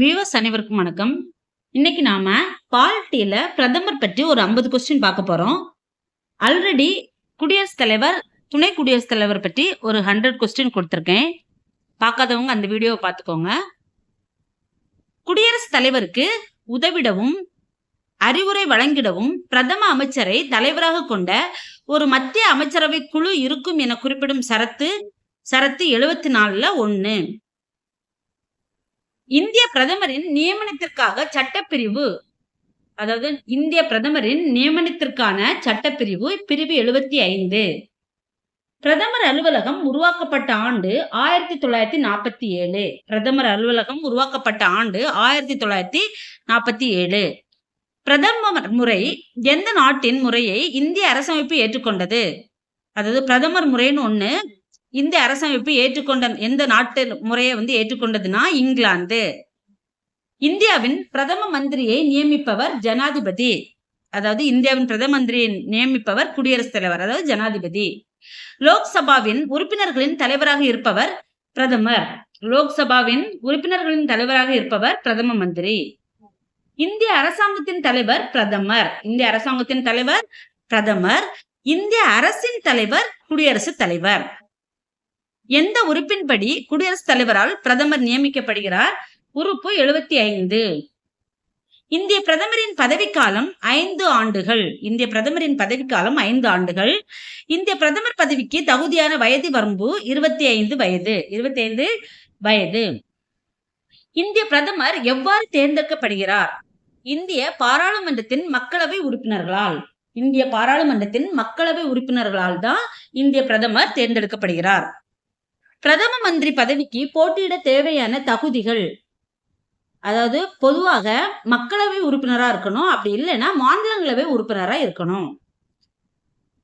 Viewers அனைவருக்கும் வணக்கம். இன்னைக்கு நாம பாலிட்டியில பிரதமர் பற்றி ஒரு ஐம்பது கொஸ்டின் பார்க்க போறோம். ஆல்ரெடி குடியரசுத் தலைவர் துணை குடியரசுத் தலைவர் பற்றி ஒரு ஹண்ட்ரட் கொஸ்டின் கொடுத்துருக்கேன். பார்க்காதவங்க அந்த வீடியோவை பார்த்துக்கோங்க. குடியரசுத் தலைவருக்கு உதவிடவும் அறிவுரை வழங்கிடவும் பிரதம அமைச்சரை தலைவராக கொண்ட ஒரு மத்திய அமைச்சரவை குழு இருக்கும் என குறிப்பிடும் சரத்து சரத்து எழுபத்தி நாலுல ஒன்று இந்திய பிரதமரின் நியமனத்திற்காக சட்டப்பிரிவு அதாவது இந்திய பிரதமரின் நியமனத்திற்கான சட்டப்பிரிவு பிரிவு எழுபத்தி ஐந்து. பிரதமர் அலுவலகம் உருவாக்கப்பட்ட ஆண்டு ஆயிரத்தி தொள்ளாயிரத்தி நாற்பத்தி ஏழு. பிரதமர் அலுவலகம் உருவாக்கப்பட்ட ஆண்டு ஆயிரத்தி தொள்ளாயிரத்தி நாற்பத்தி ஏழு. பிரதமர் முறை எந்த நாட்டின் முறையை இந்திய அரசமைப்பு ஏற்றுக்கொண்டது? அதாவது பிரதமர் முறைன்னு ஒன்று இந்திய அரசமைப்பு ஏற்றுக்கொண்ட எந்த நாட்டு முறையை வந்து ஏற்றுக்கொண்டதுன்னா இங்கிலாந்து. இந்தியாவின் பிரதம மந்திரியை நியமிப்பவர் ஜனாதிபதி. அதாவது இந்தியாவின் பிரதம மந்திரியை நியமிப்பவர் குடியரசுத் தலைவர் அதாவது ஜனாதிபதி. லோக்சபாவின் உறுப்பினர்களின் தலைவராக இருப்பவர் பிரதமர். லோக்சபாவின் உறுப்பினர்களின் தலைவராக இருப்பவர் பிரதம மந்திரி. இந்திய அரசாங்கத்தின் தலைவர் பிரதமர். இந்திய அரசாங்கத்தின் தலைவர் பிரதமர். இந்திய அரசின் தலைவர் குடியரசுத் தலைவர். எந்த உறுப்பின்படி குடியரசுத் தலைவரால் பிரதமர் நியமிக்கப்படுகிறார்? உறுப்பு எழுபத்தி ஐந்து. இந்திய பிரதமரின் பதவிக்காலம் ஐந்து ஆண்டுகள். இந்திய பிரதமரின் பதவிக்காலம் ஐந்து ஆண்டுகள். இந்திய பிரதமர் பதவிக்கு தகுதியான வயது வரம்பு இருபத்தி ஐந்து வயது. இருபத்தி ஐந்து வயது. இந்திய பிரதமர் எவ்வாறு தேர்ந்தெடுக்கப்படுகிறார்? இந்திய பாராளுமன்றத்தின் மக்களவை உறுப்பினர்களால். இந்திய பாராளுமன்றத்தின் மக்களவை உறுப்பினர்களால் தான் இந்திய பிரதமர் தேர்ந்தெடுக்கப்படுகிறார். பிரதம மந்திரி பதவிக்கு போட்டியிட தேவையான தகுதிகள். அதாவது பொதுவாக மக்களவை உறுப்பினராக இருக்கணும். அப்படி இல்லைன்னா மாநிலங்களவை உறுப்பினராக இருக்கணும்.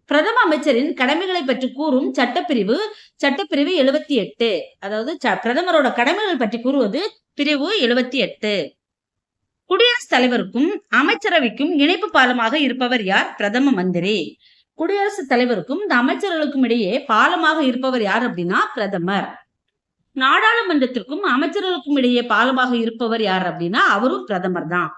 பிரதம அமைச்சரின் கடமைகளை பற்றி கூறும் சட்டப்பிரிவு சட்டப்பிரிவு எழுபத்தி எட்டு. அதாவது ச- பிரதமரோட கடமைகள் பற்றி கூறுவது பிரிவு எழுபத்தி எட்டு. குடியரசுத் தலைவருக்கும் அமைச்சரவைக்கும் இணைப்பு பாலமாக இருப்பவர் யார்? பிரதம மந்திரி. குடியரசுத் தலைவருக்கும் இந்த அமைச்சர்களுக்கும் இடையே பாலமாக இருப்பவர் யார் அப்படின்னா பிரதமர். நாடாளுமன்றத்திற்கும் அமைச்சர்களுக்கும் இடையே பாலமாக இருப்பவர் யார் அப்படின்னா அவரும் பிரதமர் தான்.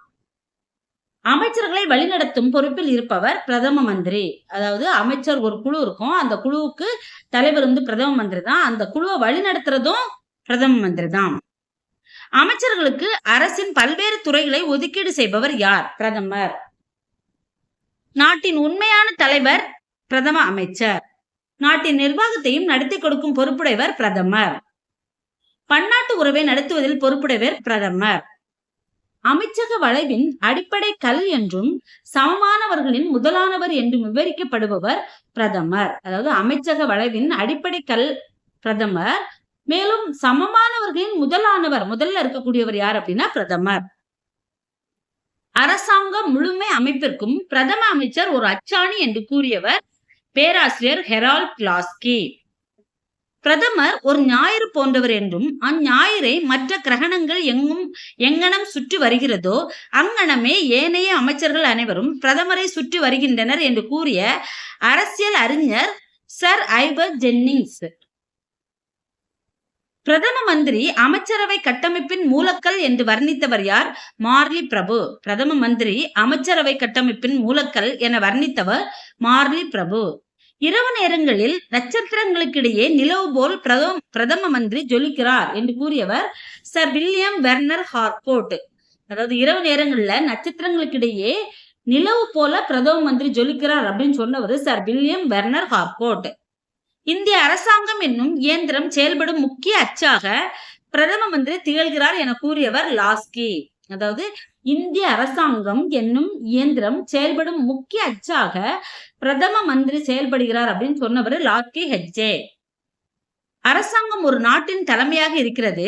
அமைச்சர்களை வழிநடத்தும் பொறுப்பில் இருப்பவர் பிரதம மந்திரி. அதாவது அமைச்சர் ஒரு குழு இருக்கும். அந்த குழுவுக்கு தலைவர் வந்து பிரதம மந்திரி தான். அந்த குழுவை வழிநடத்துறதும் பிரதம மந்திரி தான். அமைச்சர்களுக்கு அரசின் பல்வேறு துறைகளை ஒதுக்கீடு செய்பவர் யார்? பிரதமர். நாட்டின் உண்மையான தலைவர் பிரதம அமைச்சர். நாட்டின் நிர்வாகத்தையும் நடத்தி கொடுக்கும் பொறுப்புடையவர் பிரதமர். பன்னாட்டு உறவை நடத்துவதில் பொறுப்புடையவர் பிரதமர். அமைச்சக வளைவின் அடிப்படை கல் என்றும் சமமானவர்களின் முதலானவர் என்றும் விவரிக்கப்படுபவர் பிரதமர். அதாவது அமைச்சக வளைவின் அடிப்படை கல் பிரதமர். மேலும் சமமானவர்களின் முதலானவர் முதல்ல இருக்கக்கூடியவர் யார் அப்படின்னா பிரதமர். அரசாங்க முழுமை அமைப்பிற்கும் பிரதம அமைச்சர் ஒரு அச்சாணி என்று கூறியவர் பேராசிரியர் ஹெரால்ட் கிளாஸ்கி. பிரதமர் ஒரு ஞாயிறு போன்றவர் என்றும் அஞ்ஞாயிறை மற்ற கிரகணங்கள் எங்கும் எங்கனம் சுற்றி வருகிறதோ அங்கனமே ஏனைய அமைச்சர்கள் அனைவரும் பிரதமரை சுற்றி வருகின்றனர் என்று கூறிய அரசியல் அறிஞர் சர் ஐபர் ஜென்னிங்ஸ். பிரதம மந்திரி அமைச்சரவை கட்டமைப்பின் மூலக்கல் என்று வர்ணித்தவர் யார்? மார்லி பிரபு. பிரதம மந்திரி அமைச்சரவை கட்டமைப்பின் மூலக்கல் என வர்ணித்தவர் மார்லி பிரபு. இரவு நேரங்களில் நட்சத்திரங்களுக்கிடையே நிலவு போல் பிரதம பிரதம மந்திரி ஜொலிக்கிறார் என்று கூறியவர் சர் வில்லியம் வெர்னர் ஹார்கோட். அதாவது இரவு நேரங்கள்ல நட்சத்திரங்களுக்கிடையே நிலவு போல பிரதம மந்திரி ஜொலிக்கிறார் அப்படின்னு சொன்னவர் சர் வில்லியம் வெர்னர் ஹார்கோட். இந்திய அரசாங்கம் என்னும் இயந்திரம் செயல்படும் முக்கிய அச்சாக பிரதம மந்திரி திகழ்கிறார் என கூறியவர் லாஸ்கி. அதாவது இந்திய அரசாங்கம் என்னும் இயந்திரம் செயல்படும் முக்கிய அச்சாக பிரதம மந்திரி செயல்படுகிறார் அப்படின்னு சொன்னவர் லாஸ்கி ஹெட்ஜே. அரசாங்கம் ஒரு நாட்டின் தலைமையாக இருக்கிறது.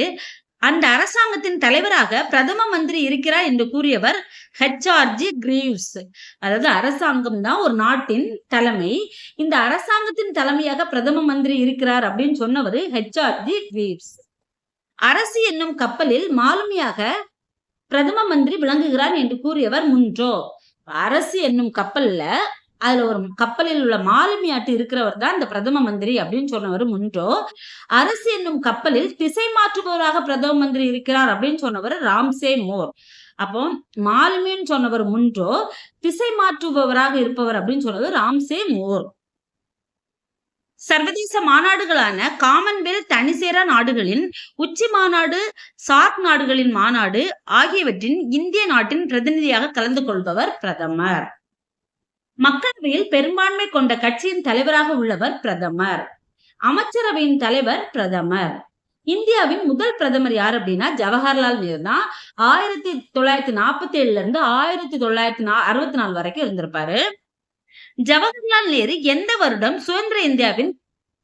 அந்த அரசாங்கத்தின் தலைவராக பிரதம மந்திரி இருக்கிறார் என்று கூறியவர் ஹெச்ஆர்ஜி கிரீவ்ஸ் அதாவது அரசாங்கம் தான் ஒரு நாட்டின் தலைமை. இந்த அரசாங்கத்தின் தலைமையாக பிரதம மந்திரி இருக்கிறார் அப்படின்னு சொன்னவர் ஹெச்ஆர்ஜி கிரீவ்ஸ் அரசு என்னும் கப்பலில் மாலுமியாக பிரதம மந்திரி விளங்குகிறார் என்று கூறியவர் முன்றோ அரசு என்னும் கப்பல்ல அதுல ஒரு கப்பலில் உள்ள மாலுமியாட்டு இருக்கிறவர் தான் இந்த பிரதம மந்திரி அப்படின்னு சொன்னவர் முன்றோ அரசு என்னும் கப்பலில் திசை மாற்றுபவராக பிரதம மந்திரி இருக்கிறார் அப்படின்னு சொன்னவர் ராம்சே மோர். அப்போ மாலுமின்னு சொன்னவர் முன்றோ திசை மாற்றுபவராக இருப்பவர் அப்படின்னு சொன்னது ராம்சே மோர். சர்வதேச மாநாடுகளான காமன்வெல்த் தனிசேரா நாடுகளின் உச்சி மாநாடு சார்க் நாடுகளின் மாநாடு ஆகியவற்றின் இந்திய நாட்டின் பிரதிநிதியாக கலந்து கொள்பவர் பிரதமர். மக்களவையில் பெரும்பான்மை கொண்ட கட்சியின் தலைவராக உள்ளவர் பிரதமர். அமைச்சரவையின் தலைவர் பிரதமர். இந்தியாவின் முதல் பிரதமர் யார் அப்படின்னா ஜவஹர்லால் நேரு தான். ஆயிரத்தி தொள்ளாயிரத்தி நாற்பத்தி ஏழுல இருந்து ஆயிரத்தி தொள்ளாயிரத்தி நா அறுபத்தி நாலு வரைக்கும் இருந்திருப்பாரு. ஜவஹர்லால் நேரு எந்த வருடம் சுதந்திர இந்தியாவின்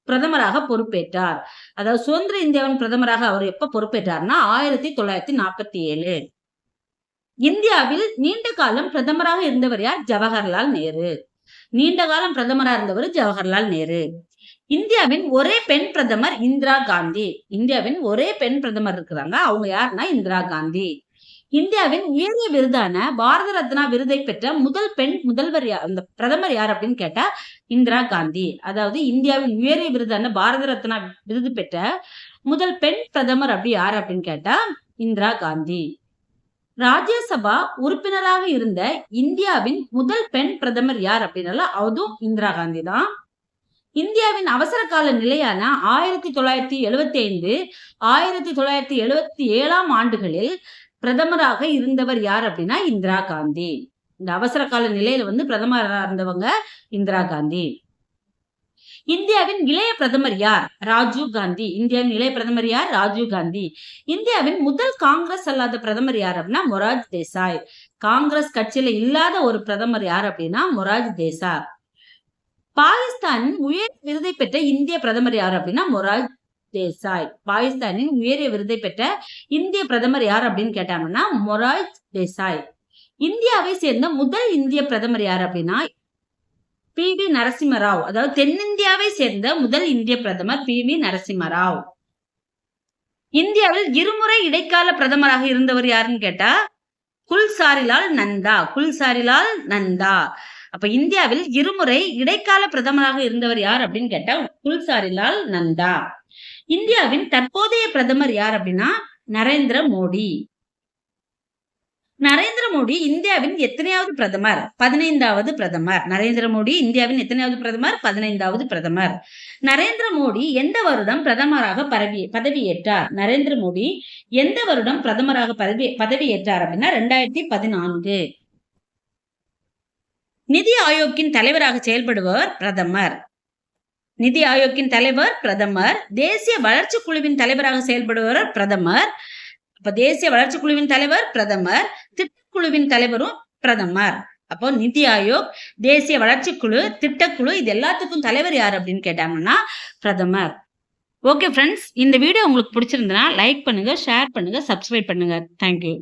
பிரதமராக பொறுப்பேற்றார்? அதாவது சுதந்திர இந்தியாவின் பிரதமராக அவர் எப்ப பொறுப்பேற்றார்னா ஆயிரத்தி தொள்ளாயிரத்தி நாற்பத்தி ஏழு இந்தியாவில் நீண்ட காலம் பிரதமராக இருந்தவர் யார்? ஜவஹர்லால் நேரு. நீண்ட காலம் பிரதமராக இருந்தவர் ஜவஹர்லால் நேரு. இந்தியாவின் ஒரே பெண் பிரதமர் இந்திரா காந்தி. இந்தியாவின் ஒரே பெண் பிரதமர் இருக்கிறாங்க. அவங்க யாருன்னா? இந்திரா காந்தி. இந்தியாவின் உயரிய விருதான பாரத ரத்னா விருதை பெற்ற முதல் பெண் முதல்வர் யார் அந்த பிரதமர் யார் அப்படின்னு கேட்டா இந்திரா காந்தி. அதாவது இந்தியாவின் உயரிய விருதான பாரத ரத்னா விருது பெற்ற முதல் பெண் பிரதமர் அப்படி யார் அப்படின்னு கேட்டா இந்திரா காந்தி. ராஜ்யசபா உறுப்பினராக இருந்த இந்தியாவின் முதல் பெண் பிரதமர் யார் அப்படின்னால அதுவும் இந்திரா காந்தி தான் இந்தியாவின் அவசர கால நிலையான ஆயிரத்தி தொள்ளாயிரத்தி எழுவத்தி ஐந்து ஆயிரத்தி தொள்ளாயிரத்தி எழுவத்தி ஏழாம் ஆண்டுகளில் பிரதமராக இருந்தவர் யார் அப்படின்னா இந்திரா காந்தி. இந்த அவசர கால நிலையில வந்து பிரதமராக இருந்தவங்க இந்திரா காந்தி. இந்தியாவின் இளைய பிரதமர் யார்? ராஜீவ் காந்தி. இந்தியாவின் இளைய பிரதமர் யார்? ராஜீவ் காந்தி. இந்தியாவின் முதல் காங்கிரஸ் அல்லாத பிரதமர் யார் அப்படின்னா மொராஜ் தேசாய். காங்கிரஸ் கட்சியில இல்லாத ஒரு பிரதமர் யார் அப்படின்னா மொராஜ் தேசாய். பாகிஸ்தானின் உயர் விருதை பெற்ற இந்திய பிரதமர் யார் அப்படின்னா மொராஜ் தேசாய். பாகிஸ்தானின் உயரிய விருதை பெற்ற இந்திய பிரதமர் யார் அப்படின்னு கேட்டாங்கன்னா மொராஜ் தேசாய். இந்தியாவை சேர்ந்த முதல் இந்திய பிரதமர் யார் அப்படின்னா பி வி நரசிம்மராவ். அதாவது தென்னிந்தியாவை சேர்ந்த முதல் இந்திய பிரதமர் பி வி நரசிம்மராவ். இந்தியாவில் இருமுறை இடைக்கால பிரதமராக இருந்தவர் யாருன்னு கேட்டா குல்சாரிலால் நந்தா. குல்சாரிலால் நந்தா. அப்ப இந்தியாவில் இருமுறை இடைக்கால பிரதமராக இருந்தவர் யார் அப்படின்னு கேட்டா குல்சாரிலால் நந்தா. இந்தியாவின் தற்போதைய பிரதமர் யார் அப்படின்னா நரேந்திர மோடி. நரேந்திர மோடி இந்தியாவின் எத்தனையாவது பிரதமர்? பதினைந்தாவது பிரதமர். நரேந்திர மோடி இந்தியாவின் எத்தனையாவது பிரதமர்? பதினைந்தாவது பிரதமர். நரேந்திர மோடி எந்த வருடம் பிரதமராக பரவி பதவியேற்றார்? நரேந்திர மோடி எந்த வருடம் பிரதமராக பதவி பதவியேற்றார் அப்படின்னா ரெண்டாயிரத்தி பதினான்கு. நிதி ஆயோக்கின் தலைவராக செயல்படுபவர் பிரதமர். நிதி ஆயோக்கின் தலைவர் பிரதமர். தேசிய வளர்ச்சி குழுவின் தலைவராக செயல்படுபவர் பிரதமர். அப்ப தேசிய வளர்ச்சி குழுவின் தலைவர் பிரதமர். குழுவின் தலைவரும் பிரதமர். அப்போ நிதி ஆயோக் தேசிய வளர்ச்சி குழு திட்டக்குழு இது எல்லாத்துக்கும் தலைவர் யார் அப்படின்னு கேட்டாங்கன்னா பிரதமர். ஓகே ஃப்ரெண்ட்ஸ் இந்த வீடியோ உங்களுக்கு பிடிச்சிருந்தனா லைக் பண்ணுங்க ஷேர் பண்ணுங்க சப்ஸ்கிரைப் பண்ணுங்க. Thank you